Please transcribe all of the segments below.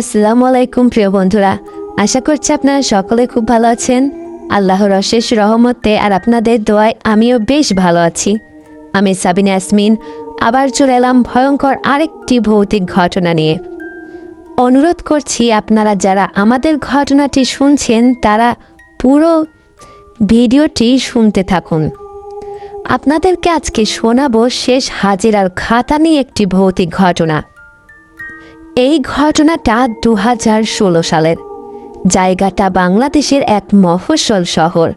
আসসালামু আলাইকুম প্রিয় বন্ধুরা। আশা করছি আপনারা সকলে খুব ভালো আছেন। আল্লাহর অশেষ রহমতে আর আপনাদের দোয়ায় আমিও বেশ ভালো আছি। আমি সাবিনা ইয়াসমিন, আবার চলে এলাম ভয়ঙ্কর আরেকটি ভৌতিক ঘটনা নিয়ে। অনুরোধ করছি আপনারা যারা আমাদের ঘটনাটি শুনছেন, তারা পুরো ভিডিওটি শুনতে থাকুন। আপনাদেরকে আজকে শোনাবো শেষ হাজিরার খাতা নিয়ে একটি ভৌতিক ঘটনা। এই ঘটনাটা দু হাজার ষোলো সালের। জায়গাটা বাংলাদেশের এক মফস্বল শহর।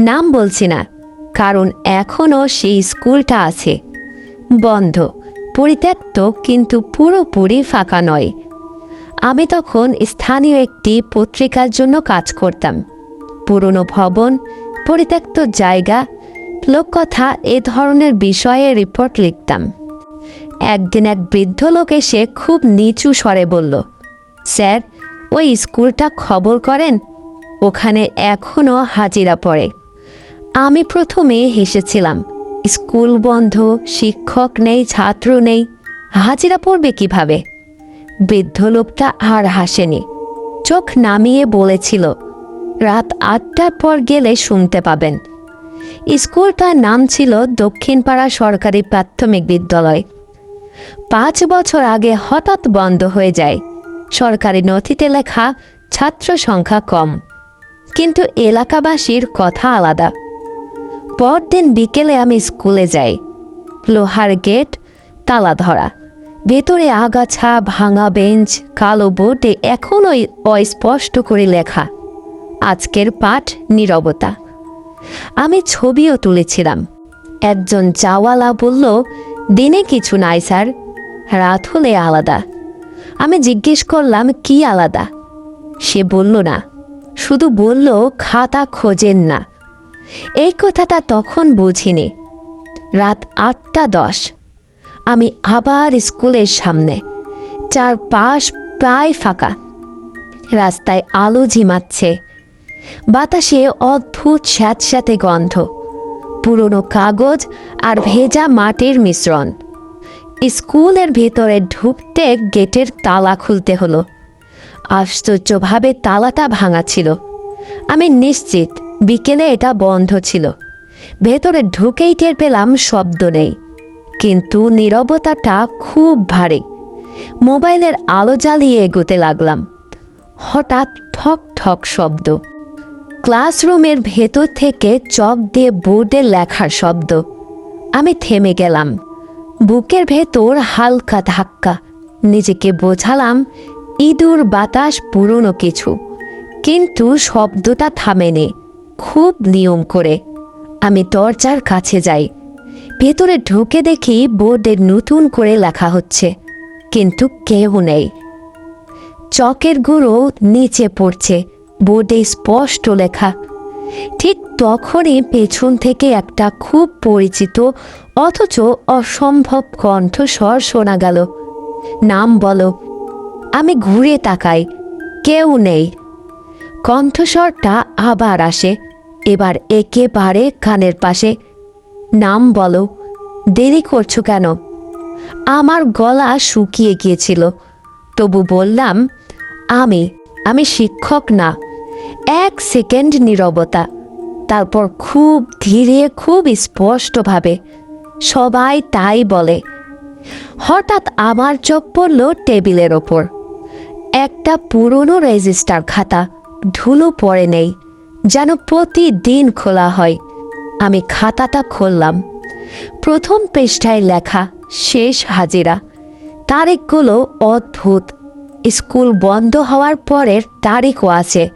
নাম বলছি না, কারণ এখনও সেই স্কুলটা আছে। বন্ধ, পরিত্যক্ত, কিন্তু পুরোপুরি ফাঁকা নয়। আমি তখন স্থানীয় একটি পত্রিকার জন্য কাজ করতাম। পুরনো ভবন, পরিত্যক্ত জায়গা, লোককথা এ ধরনের বিষয়ে রিপোর্ট লিখতাম। একদিন এক বৃদ্ধ লোক এসে খুব নিচু স্বরে বলল, স্যার, ওই স্কুলটা খবর করেন? ওখানে এখনও হাজিরা পড়ে। আমি প্রথমে হেসেছিলাম, স্কুল বন্ধ, শিক্ষক নেই, ছাত্র নেই, হাজিরা পড়বে কীভাবে? বৃদ্ধ লোকটা আর হাসেনি, চোখ নামিয়ে বলেছিল, রাত আটটার পর গেলে শুনতে পাবেন। স্কুলটার নাম ছিল দক্ষিণপাড়া সরকারি প্রাথমিক বিদ্যালয়। পাঁচ বছর আগে হঠাৎ বন্ধ হয়ে যায়। সরকারি নথিতে লেখা, ছাত্র সংখ্যা কম। কিন্তু এলাকাবাসীর কথা আলাদা। পরদিন বিকেলে আমি স্কুলে যাই। লোহার গেট, তালা ধরা। ভেতরে আগাছা, ভাঙা বেঞ্চ, কালো বোর্ডে এখনই অস্পষ্ট করে লেখা, আজকের পাঠ নীরবতা। আমি ছবিও তুলেছিলাম। একজন চাওয়ালা বলল দিনে কিছু নাই, স্যার। রাত হলে আলাদা। আমি জিজ্ঞেস করলাম, কি আলাদা? সে বলল, না, শুধু বলল, খাতা খোঁজেন না। এই কথাটা তখন বুঝিনি। রাত আটটা দশ। আমি আবার স্কুলের সামনে চার পাশ প্রায় ফাঁকা। রাস্তায় আলো ঝিমাচ্ছে। বাতাসে অদ্ভুত স্যাঁতস্যাঁতে গন্ধ। পুরনো কাগজ আর ভেজা মাটির মিশ্রণ। স্কুলের ভেতরে ঢুকতে গেটের তালা খুলতে হলো। আশ্চর্যভাবে তালাটা ভাঙা ছিল। আমি নিশ্চিত বিকেলে এটা বন্ধ ছিল। ভেতরে ঢুকেই টের পেলাম শব্দ নেই। কিন্তু নীরবতাটা খুব ভারী। মোবাইলের আলো জ্বালিয়ে এগোতে লাগলাম। হঠাৎ ঠক ঠক শব্দ। ক্লাসরুমের ভেতর থেকে চক দিয়ে বোর্ডে লেখার শব্দ। আমি থেমে গেলাম। বুকের ভেতর হালকা ধাক্কা। নিজেকে বোঝালাম, ইঁদুর বাতাস পুরনো কিছু। কিন্তু শব্দটা থামেনি, খুব নিয়ম করে। আমি দরজার কাছে যাই। ভেতরে ঢুকে দেখি বোর্ডে নতুন করে লেখা হচ্ছে, কিন্তু কেউ নেই। চকের গুঁড়ো নিচে পড়ছে। বোর্ডে স্পষ্ট লেখা। ঠিক তখনই পেছন থেকে একটা খুব পরিচিত, অথচ অসম্ভব কণ্ঠস্বর শোনা গেল। নাম বলো। আমি ঘুরে তাকাই। কেউ নেই। কণ্ঠস্বরটা আবার আসে। এবার একেবারে কানের পাশে। নাম বলো। দেরি করছ কেন? আমার গলা শুকিয়ে গিয়েছিল। তবু বললাম, আমি আমি শিক্ষক না। এক সেকেন্ড নীরবতা, তারপর খুব ধীরে, খুব স্পষ্টভাবে সবাই তাই বলে। হঠাৎ আমার চোখ পড়ল টেবিলের ওপর। একটা পুরনো রেজিস্টার খাতা, ধুলো পড়ে নেই, যেন প্রতিদিন খোলা হয়। আমি খাতাটা খুললাম। প্রথম পৃষ্ঠায় লেখা, শেষ হাজিরা। তারিখগুলো অদ্ভুত। স্কুল বন্ধ হওয়ার পরের তারিখও আছে।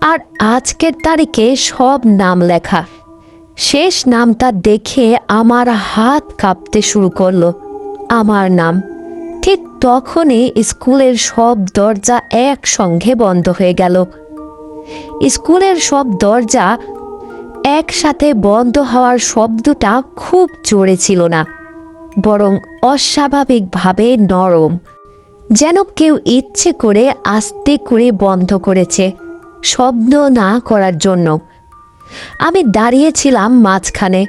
আর আজকের তারিখে সব নাম লেখা। শেষ নামটা দেখে আমার হাত কাঁপতে শুরু করল। আমার নাম। ঠিক তখনই স্কুলের সব দরজা একসঙ্গে বন্ধ হয়ে গেল। স্কুলের সব দরজা একসাথে বন্ধ হওয়ার শব্দটা খুব জোরে ছিল না, বরং অস্বাভাবিকভাবে নরম, যেন কেউ ইচ্ছে করে আস্তে করে বন্ধ করেছে। শব্দ না করার জন্য। আমি দাঁড়িয়েছিলাম মাঝখানে,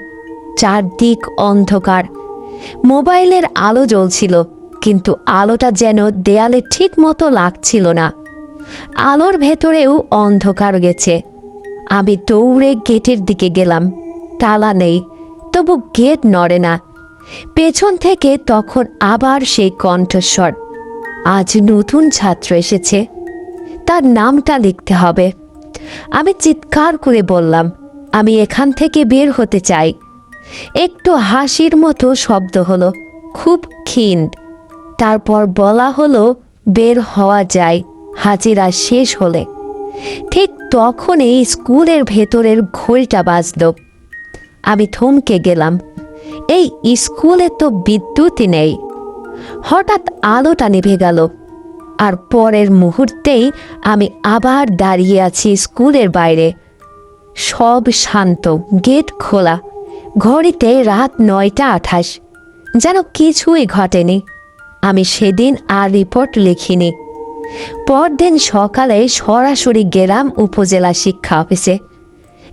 চারদিক অন্ধকার। মোবাইলের আলো জ্বলছিল, কিন্তু আলোটা যেন দেয়ালে ঠিক মতো লাগছিল না। আলোর ভেতরেও অন্ধকার গেছে। আমি দৌড়ে গেটের দিকে গেলাম। তালা নেই, তবু গেট নড়ে না। পেছন থেকে তখন আবার সেই কণ্ঠস্বর। আজ নতুন ছাত্র এসেছে। তার নামটা লিখতে হবে। আমি চিৎকার করে বললাম, আমি এখান থেকে বের হতে চাই। একটু হাসির মতো শব্দ হলো, খুব ক্ষীণ। তারপর বলা হলো, বের হওয়া যায়, হাজিরা শেষ হলে। ঠিক তখনই স্কুলের ভেতরের ঘড়িটা বাজল। আমি থমকে গেলাম। এই স্কুলে তো বিদ্যুৎই নেই। হঠাৎ আলোটা নিভে গেল। আর পরের মুহূর্তেই আমি আবার দাঁড়িয়ে আছি স্কুলের বাইরে। সব শান্ত, গেট খোলা। ঘড়িতে রাত নয়টা আঠাশ। যেন কিছুই ঘটেনি। আমি সেদিন আর রিপোর্ট লিখিনি। পরদিন সকালে সরাসরি গেলাম উপজেলা শিক্ষা অফিসে।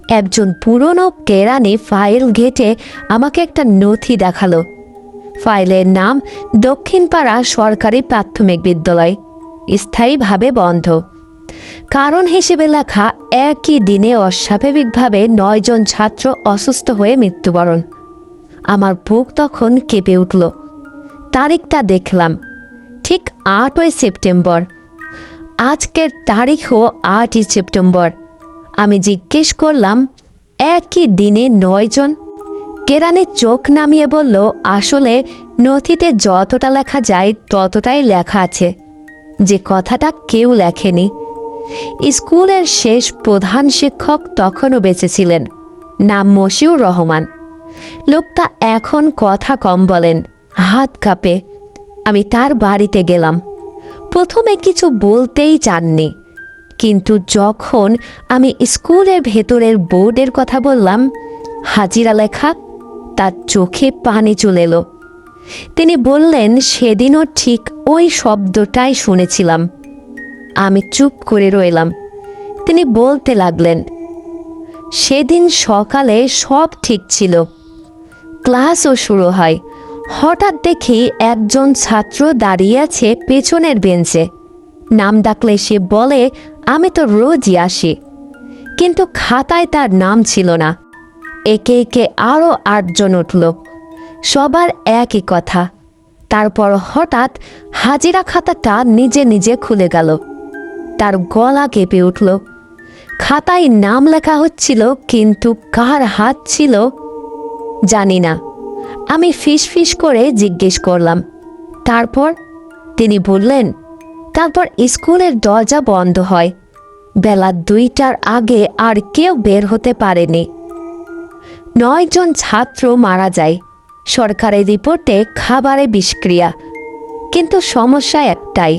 একজন পুরনো কেরানি ফাইল ঘেটে আমাকে একটা নথি দেখাল। ফাইলের নাম দক্ষিণপাড়া সরকারি প্রাথমিক বিদ্যালয়। স্থায়ীভাবে বন্ধ। কারণ হিসেবে লেখা একই দিনে অস্বাভাবিকভাবে নয়জন ছাত্র অসুস্থ হয়ে মৃত্যুবরণ। আমার বুক তখন কেঁপে উঠল। তারিখটা দেখলাম, ঠিক আটই সেপ্টেম্বর। আজকের তারিখও আটই সেপ্টেম্বর। আমি জিজ্ঞেস করলাম, একই দিনে নয়জন? কেরানি চোখ নামিয়ে বলল, আসলে নথিতে যতটা লেখা যায় ততটাই লেখা আছে। যে কথাটা কেউ লেখেনি। স্কুলের শেষ প্রধান শিক্ষক তখনও বেঁচেছিলেন, নাম মশিউর রহমান। লোকটা এখন কথা কম বলেন, হাত কাঁপে। আমি তার বাড়িতে গেলাম। প্রথমে কিছু বলতেই চাননি, কিন্তু যখন আমি স্কুলের ভেতরের বোর্ডের কথা বললাম, হাজিরা লেখা তার চোখে পানি চলে এলো। তিনি বললেন, সেদিনও ঠিক ওই শব্দটাই শুনেছিলাম। আমি চুপ করে রইলাম। তিনি বলতে লাগলেন, সেদিন সকালে সব ঠিক ছিল। ক্লাসও শুরু হয়। হঠাৎ দেখি একজন ছাত্র দাঁড়িয়ে আছে পেছনের বেঞ্চে। নাম ডাকলে সে বলে, আমি তো রোজই আসি। কিন্তু খাতায় তার নাম ছিল না। একে একে আরও আটজন উঠল। সবার একই কথা। তারপর হঠাৎ হাজিরা খাতাটা নিজে নিজে খুলে গেল। তার গলা কেঁপে উঠল। খাতায় নাম লেখা হচ্ছিল, কিন্তু কার হাত ছিল জানি না। আমি ফিস ফিস করে জিজ্ঞেস করলাম। তারপর তিনি বললেন, তারপর স্কুলের দরজা বন্ধ হয়। বেলা দুইটার আগে আর কেউ বের হতে পারেনি। নয়জন ছাত্র মারা যায়। সরকারের রিপোর্টে খাবারে বিষক্রিয়া। কিন্তু সমস্যা একটাই,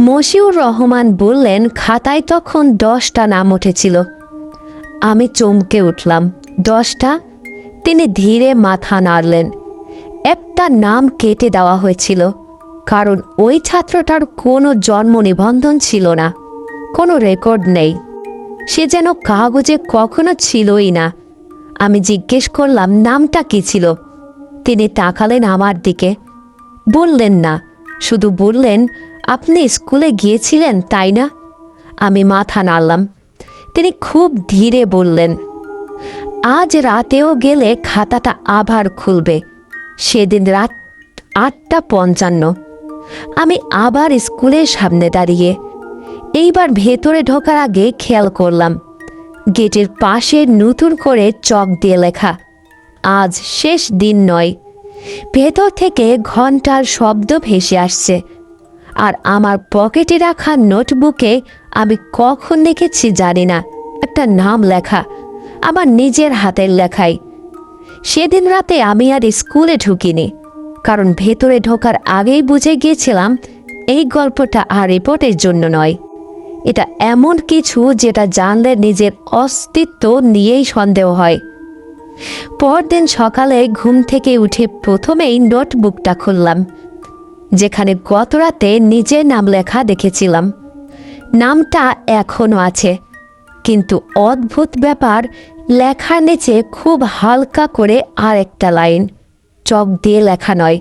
মশিউর রহমান বললেন, খাতায় তখন দশটা নাম উঠেছিল। আমি চমকে উঠলাম, দশটা? তিনি ধীরে মাথা নাড়লেন। একটা নাম কেটে দেওয়া হয়েছিল, কারণ ওই ছাত্রটার কোনো জন্ম নিবন্ধন ছিল না, কোনো রেকর্ড নেই। সে যেন কাগজে কখনো ছিলই না। আমি জিজ্ঞেস করলাম, নামটা কি ছিল? তিনি তাকালেন আমার দিকে। বললেন, না, শুধু বললেন, আপনি স্কুলে গিয়েছিলেন, তাই না? আমি মাথা নাড়লাম। তিনি খুব ধীরে বললেন, আজ রাতেও গেলে খাতাটা আবার খুলবে। সেদিন রাত আটটা পঞ্চান্ন। আমি আবার স্কুলের সামনে দাঁড়িয়ে। এইবার ভেতরে ঢোকার আগে খেয়াল করলাম। গেটের পাশে নতুন করে চক দিয়ে লেখা আজ শেষ দিন নয়। ভেতর থেকে ঘণ্টার শব্দ ভেসে আসছে। আর আমার পকেটে রাখা নোটবুকে আমি কখন দেখেছি জানি না। একটা নাম লেখা, আমার নিজের হাতের লেখাই। সেদিন রাতে আমি আর স্কুলে ঢুকিনি, কারণ ভেতরে ঢোকার আগেই বুঝে গিয়েছিলাম এই গল্পটা আর রিপোর্টের জন্য নয়। এটা এমন কিছু যেটা জানলে নিজের অস্তিত্ব নিয়েই সন্দেহ হয়। পরদিন সকালে ঘুম থেকে উঠে প্রথমেই নোটবুকটা খুললাম, যেখানে গত রাতে নিজের নাম লেখা দেখেছিলাম। নামটা এখনও আছে, কিন্তু অদ্ভুত ব্যাপার, লেখার নিচে খুব হালকা করে আর একটা লাইন, চক দিয়ে লেখা নয়,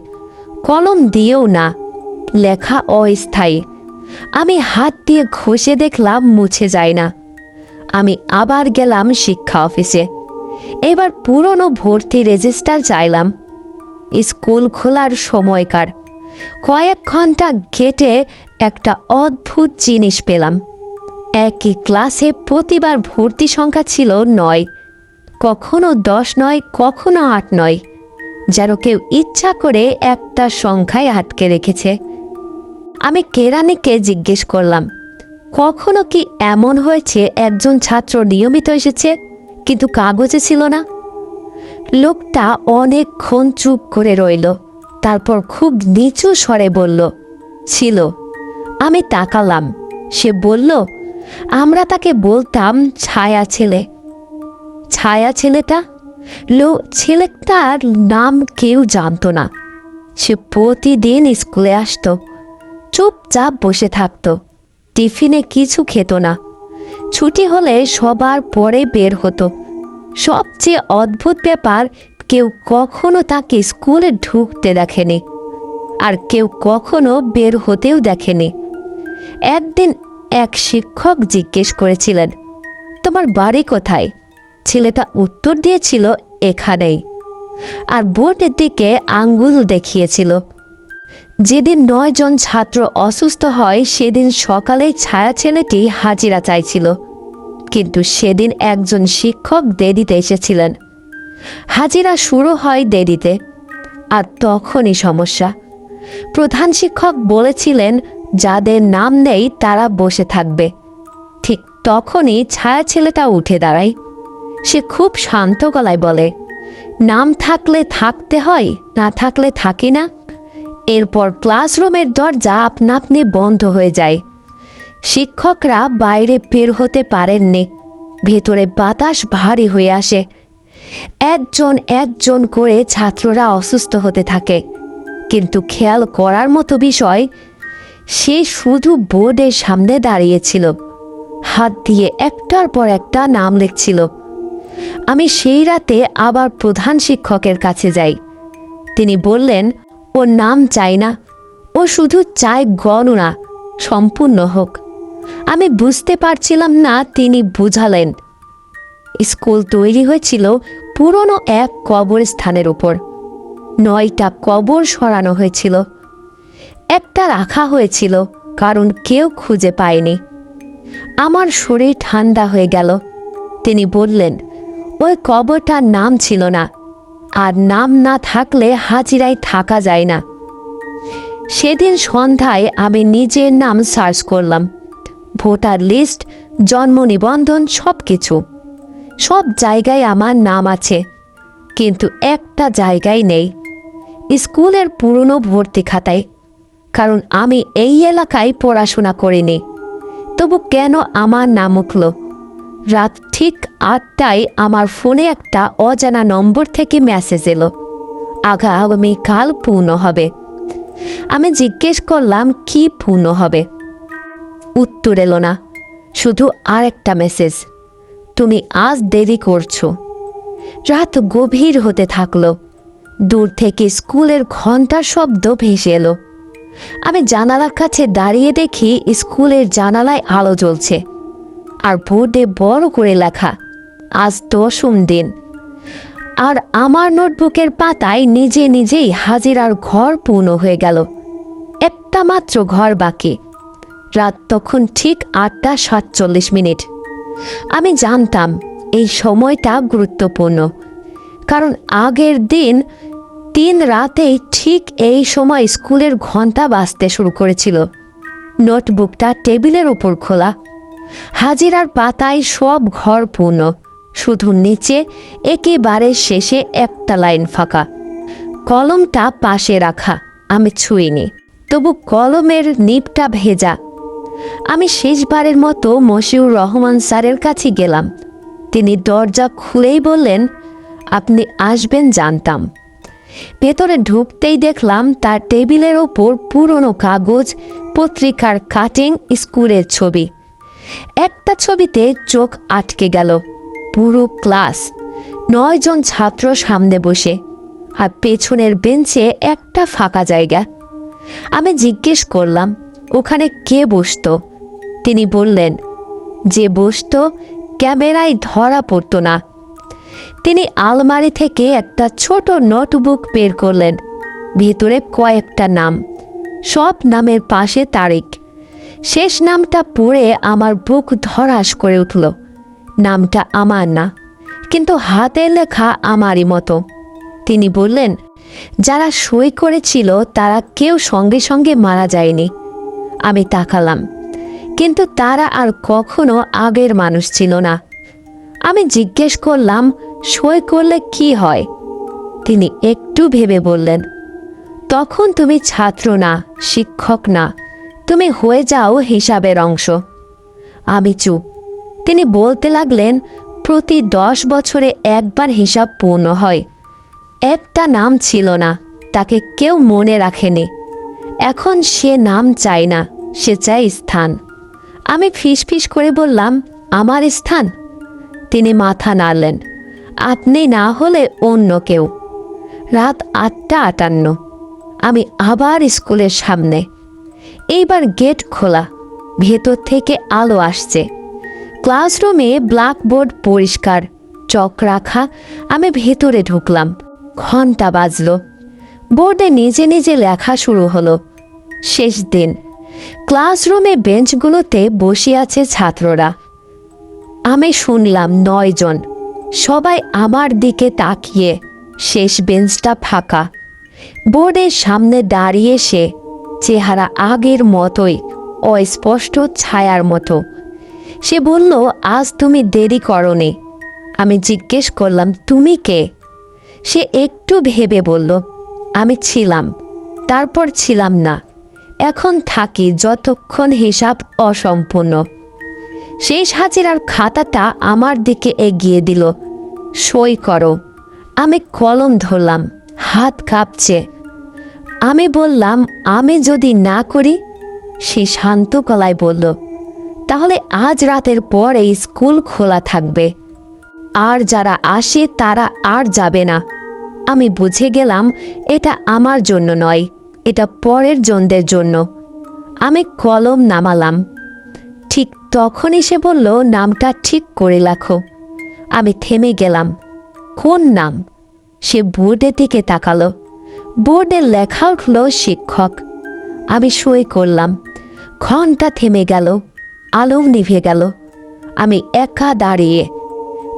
কলম দিয়েও না, লেখা অস্থায়ী। আমি হাত দিয়ে ঘষে দেখলাম মুছে যায় না। আমি আবার গেলাম শিক্ষা অফিসে। এবার পুরনো ভর্তি রেজিস্টার চাইলাম। স্কুল খোলার সময়কার। কয়েক ঘণ্টা ঘেটে একটা অদ্ভুত জিনিস পেলাম। একই ক্লাসে প্রতিবার ভর্তি সংখ্যা ছিল নয়। কখনো দশ নয়, কখনো আট নয়। যেন কেউ ইচ্ছা করে একটা সংখ্যায় আটকে রেখেছে। আমি কেরানিকে জিজ্ঞেস করলাম, কখনো কি এমন হয়েছে একজন ছাত্র নিয়মিত এসেছে? কিন্তু কাগজে ছিল না। লোকটা অনেকক্ষণ চুপ করে রইল, তারপর খুব নিচু স্বরে বলল, ছিল, আমি তাকালাম। সে বলল, আমরা তাকে বলতাম ছায়া ছেলে। ছায়া ছেলেটা? লো, ছেলেটার নাম কেউ জানতো না। সে প্রতিদিন স্কুলে আসতো, চুপচাপ বসে থাকতো, টিফিনে কিছু খেত না। ছুটি হলে সবার পরে বের হতো। সবচেয়ে অদ্ভুত ব্যাপার, কেউ কখনো তাকে স্কুলে ঢুকতে দেখেনি আর কেউ কখনো বের হতেও দেখেনি। একদিন এক শিক্ষক জিজ্ঞেস করেছিলেন, তোমার বাড়ি কোথায়? ছেলেটা উত্তর দিয়েছিল, এখানেই। আর বোর্ডের দিকে আঙ্গুল দেখিয়েছিল যেদিন নয়জন ছাত্র অসুস্থ হয়, সেদিন সকালে ছায়া ছেলেটি হাজিরা চাইছিল। কিন্তু সেদিন একজন শিক্ষক দেরিতে এসেছিলেন। হাজিরা শুরু হয় দেরিতে, আর তখনই সমস্যা। প্রধান শিক্ষক বলেছিলেন, যাদের নাম নেই, তারা বসে থাকবে। ঠিক তখনই ছায়া ছেলেটা উঠে দাঁড়ায়। সে খুব শান্ত গলায় বলে, নাম থাকলে থাকতে হয়, না থাকলে থাকি না। এরপর ক্লাসরুমের দরজা আপনা আপনি বন্ধ হয়ে যায়। শিক্ষকরা বাইরে বের হতে পারেননি। ভেতরে বাতাস ভারী হয়ে আসে। একজন একজন করে ছাত্ররা অসুস্থ হতে থাকে। কিন্তু খেয়াল করার মতো বিষয়, সে শুধু বোর্ডের সামনে দাঁড়িয়েছিল। হাত দিয়ে একটার পর একটা নাম লিখছিল। আমি সেই রাতে আবার প্রধান শিক্ষকের কাছে যাই। তিনি বললেন ওর নাম চাই না। ও শুধু চায় গণনা সম্পূর্ণ হোক। আমি বুঝতে পারছিলাম না তিনি বুঝালেন। স্কুল তৈরি হয়েছিল পুরনো এক কবরস্থানের উপর। নয়টা কবর সরানো হয়েছিল। একটা রাখা হয়েছিল, কারণ কেউ খুঁজে পায়নি। আমার শরীর ঠান্ডা হয়ে গেল। তিনি বললেন, ওই কবরটার নাম ছিল না আর নাম না থাকলে হাজিরায় থাকা যায় না। সেদিন সন্ধ্যায় আমি নিজের নাম সার্চ করলাম। ভোটার লিস্ট, জন্ম নিবন্ধন সব কিছু সব জায়গায় আমার নাম আছে, কিন্তু একটা জায়গায় নেই। স্কুলের পুরনো ভর্তি খাতায়, কারণ আমি এই এলাকায় পড়াশোনা করিনি। তবু কেন আমার নাম উঠল? রাত ঠিক আটটায় আমার ফোনে একটা অজানা নম্বর থেকে মেসেজ এলো। আগামী কাল পূর্ণ হবে। আমি জিজ্ঞেস করলাম, কি পূর্ণ হবে? উত্তর এলো না, শুধু আর একটা মেসেজ, তুমি আজ দেরি করছ। রাত গভীর হতে থাকল। দূর থেকে স্কুলের ঘণ্টার শব্দ ভেসে এলো। আমি জানালার কাছে দাঁড়িয়ে দেখি স্কুলের জানালায় আলো জ্বলছে। আর বোর্ডে বড় করে লেখা, আজ দশম দিন। আর আমার নোটবুকের পাতায় নিজে নিজেই হাজিরার ঘর পূর্ণ হয়ে গেল। একটা মাত্র ঘর বাকি। রাত তখন ঠিক আটটা সাতচল্লিশ মিনিট। আমি জানতাম এই সময়টা গুরুত্বপূর্ণ, কারণ আগের দিন তিন রাতেই ঠিক এই সময় স্কুলের ঘণ্টা বাজতে শুরু করেছিল। নোটবুকটা টেবিলের ওপর খোলা হাজিরার পাতায় সব ঘর পূর্ণ। শুধু নিচে, একেবারে শেষে একটা লাইন ফাঁকা। কলমটা পাশে রাখা, আমি ছুঁইনি। তবু কলমের নিপটা ভেজা। আমি শেষবারের মতো মশিউর রহমান স্যারের কাছে গেলাম। তিনি দরজা খুলেই বললেন, আপনি আসবেন, জানতাম। ভেতরে ঢুকতেই দেখলাম তার টেবিলের ওপর পুরনো কাগজ, পত্রিকার কাটিং স্কুলের ছবি। একটা ছবিতে চোখ আটকে গেল। পুরো ক্লাস। নয়জন ছাত্র সামনে বসে। আর পেছনের বেঞ্চে একটা ফাঁকা জায়গা। আমি জিজ্ঞেস করলাম, ওখানে কে বসতো? তিনি বললেন, যে বসতো ক্যামেরায় ধরা পড়তো না। তিনি আলমারি থেকে একটা ছোট নোটবুক বের করলেন। ভিতরে কয়েকটা নাম। সব নামের পাশে তারিখ। শেষ নামটা পড়ে আমার বুক ধরাস করে উঠল। নামটা আমার না, কিন্তু হাতে লেখা আমারই মতো। তিনি বললেন, যারা সই করেছিল তারা কেউ সঙ্গে সঙ্গে মারা যায়নি। আমি তাকালাম, কিন্তু তারা আর কখনো আগের মানুষ ছিল না। আমি জিজ্ঞেস করলাম, সই করলে কি হয়? তিনি একটু ভেবে বললেন, তখন তুমি ছাত্র না, শিক্ষক না তুমি হয়ে যাও হিসাবের অংশ। আমি চুপ। তিনি বলতে লাগলেন, প্রতি দশ বছরে একবার হিসাব পূর্ণ হয়। একটা নাম ছিল না, তাকে কেউ মনে রাখেনি। এখন সে নাম চায় না, সে চায় স্থান। আমি ফিসফিস করে বললাম, আমার স্থান? তিনি মাথা নাড়লেন, আপনি না হলে অন্য কেউ। রাত আটটা আটান্ন। আমি আবার স্কুলের সামনে এইবার গেট খোলা। ভেতর থেকে আলো আসছে। ক্লাসরুমে ব্ল্যাকবোর্ড পরিষ্কার। চক রাখা। আমি ভেতরে ঢুকলাম। ঘণ্টা বাজলো। বোর্ডে নিজে নিজে লেখা শুরু হলো। শেষ দিন। ক্লাসরুমে বেঞ্চগুলোতে বসে আছে ছাত্ররা। আমি শুনলাম নয়জন সবাই আমার দিকে তাকিয়ে। শেষ বেঞ্চটা ফাঁকা। বোর্ডের সামনে দাঁড়িয়ে সে চেহারা আগের মতোই, অস্পষ্ট ছায়ার মতো। সে বলল, আজ তুমি দেরি করনি। আমি জিজ্ঞেস করলাম, তুমি কে? সে একটু ভেবে বলল, আমি ছিলাম, তারপর ছিলাম না। এখন থাকি যতক্ষণ হিসাব অসম্পূর্ণ। শেষ হাজিরার খাতাটা আমার দিকে এগিয়ে দিল, সই করো। আমি কলম ধরলাম, হাত কাঁপছে। আমি বললাম, আমি যদি না করি? সে শান্ত গলায় বলল, তাহলে আজ রাতের পর এই স্কুল খোলা থাকবে। আর যারা আসে তারা আর যাবে না। আমি বুঝে গেলাম, এটা আমার জন্য নয়, এটা পরের জনদের জন্য। আমি কলম নামালাম। ঠিক তখন এসে বলল, নামটা ঠিক করে লেখো। আমি থেমে গেলাম। কোন নাম? সে বোর্ডের দিকে তাকালো। বোর্ডে লেখা উঠল, শিক্ষক। আমি সই করলাম। ঘণ্টা থেমে গেল আলো নিভে গেল। আমি একা দাঁড়িয়ে,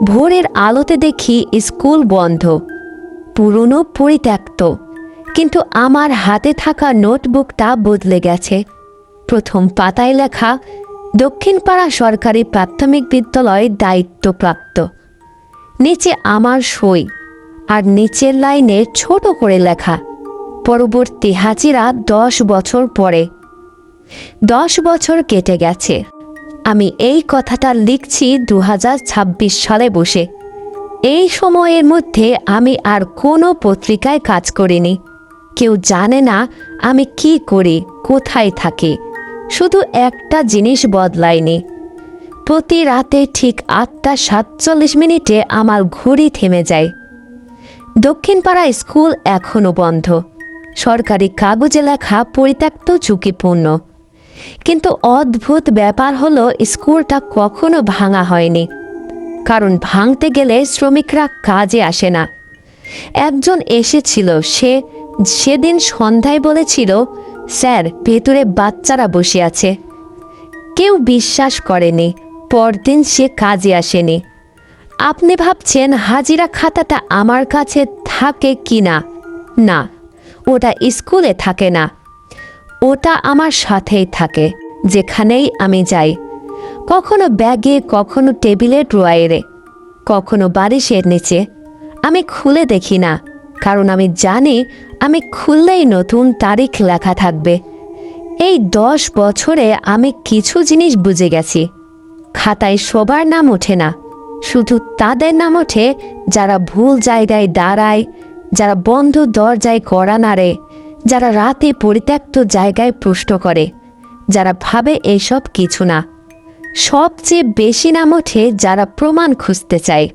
ভোরের আলোতে দেখি স্কুল বন্ধ, পুরনো পরিত্যক্ত। কিন্তু আমার হাতে থাকা নোটবুকটা বদলে গেছে। প্রথম পাতায় লেখা, দক্ষিণপাড়া সরকারি প্রাথমিক বিদ্যালয় দায়িত্বপ্রাপ্ত। নিচে আমার সই। আর নিচের লাইনে ছোট করে লেখা। পরবর্তী হাজিরা দশ বছর পরে। দশ বছর কেটে গেছে। আমি এই কথাটা লিখছি দু হাজার ছাব্বিশ সালে বসে। এই সময়ের মধ্যে আমি আর কোনো পত্রিকায় কাজ করিনি। কেউ জানে না আমি কি করি, কোথায় থাকি। শুধু একটা জিনিস বদলায়নি প্রতি রাতে ঠিক আটটা সাতচল্লিশ মিনিটে আমার ঘড়ি থেমে যায়। দক্ষিণপাড়া স্কুল এখনও বন্ধ। সরকারি কাগজে লেখা পরিত্যক্ত ঝুঁকিপূর্ণ। কিন্তু অদ্ভুত ব্যাপার হলো স্কুলটা কখনো ভাঙা হয়নি। কারণ ভাঙতে গেলে শ্রমিকরা কাজে আসে না। একজন এসেছিল, সে সেদিন সন্ধ্যায় বলেছিল, স্যার, ভেতরে বাচ্চারা বসে আছে। কেউ বিশ্বাস করেনি, পরদিন সে কাজে আসেনি। আপনি ভাবছেন হাজিরা খাতাটা আমার কাছে থাকে কি না না ওটা স্কুলে থাকে না। ওটা আমার সাথেই থাকে, যেখানেই আমি যাই। কখনো ব্যাগে, কখনো টেবিলের ড্রয়ারে, কখনো বারিশের নিচে। আমি খুলে দেখি না, কারণ আমি জানি আমি খুললেই নতুন তারিখ লেখা থাকবে। এই দশ বছরে আমি কিছু জিনিস বুঝে গেছি। খাতায় সবার নাম ওঠে না। শুধু তাদের নাম ওঠে যারা ভুল জায়গায় দাঁড়ায়, যারা বন্ধ দরজায় কড়া নাড়ে, যারা রাতে পরিত্যক্ত জায়গায় প্রশ্ন করে, যারা ভাবে এসব কিছু না। সবচেয়ে বেশি নাম ওঠে যারা প্রমাণ খুঁজতে চায়।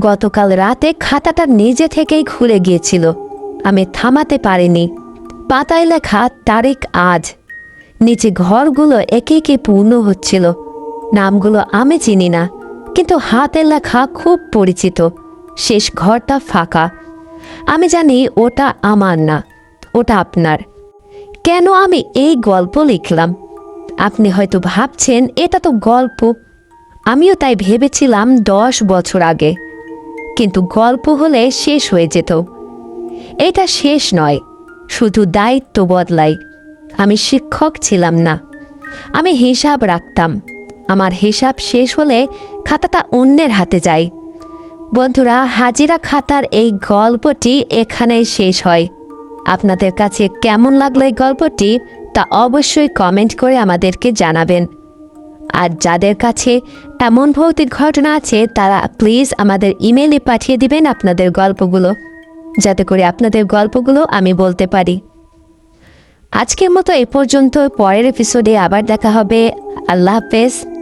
গতকাল রাতে খাতাটা নিজে থেকেই খুলে গিয়েছিল। আমি থামাতে পারিনি। পাতায় লেখা, তারিখ আজ। নিচে ঘরগুলো একে একে পূর্ণ হচ্ছিল। নামগুলো আমি চিনি না। কিন্তু হাতে লেখা খুব পরিচিত। শেষ ঘরটা ফাঁকা। আমি জানি ওটা আমার না, ওটা আপনার। কেন আমি এই গল্প লিখলাম? আপনি হয়তো ভাবছেন, এটা তো গল্প। আমিও তাই ভেবেছিলাম দশ বছর আগে। কিন্তু গল্প হলে শেষ হয়ে যেত। এটা শেষ নয়, শুধু দায়িত্ব বদলাই। আমি শিক্ষক ছিলাম না। আমি হিসাব রাখতাম। আমার হিসাব শেষ হলে খাতাটা অন্যের হাতে যায় বন্ধুরা, হাজিরা খাতার এই গল্পটি এখানেই শেষ হয়। আপনাদের কাছে কেমন লাগল এই গল্পটি, তা অবশ্যই কমেন্ট করে আমাদেরকে জানাবেন। আর যাদের কাছে এমন ভৌতিক ঘটনা আছে, তারা প্লিজ আমাদের ইমেলে পাঠিয়ে দিবেন আপনাদের গল্পগুলো, যাতে করে আপনাদের গল্পগুলো আমি বলতে পারি। আজকের মতো এ পর্যন্ত, পরের এপিসোডে আবার দেখা হবে। আল্লাহ হাফেজ।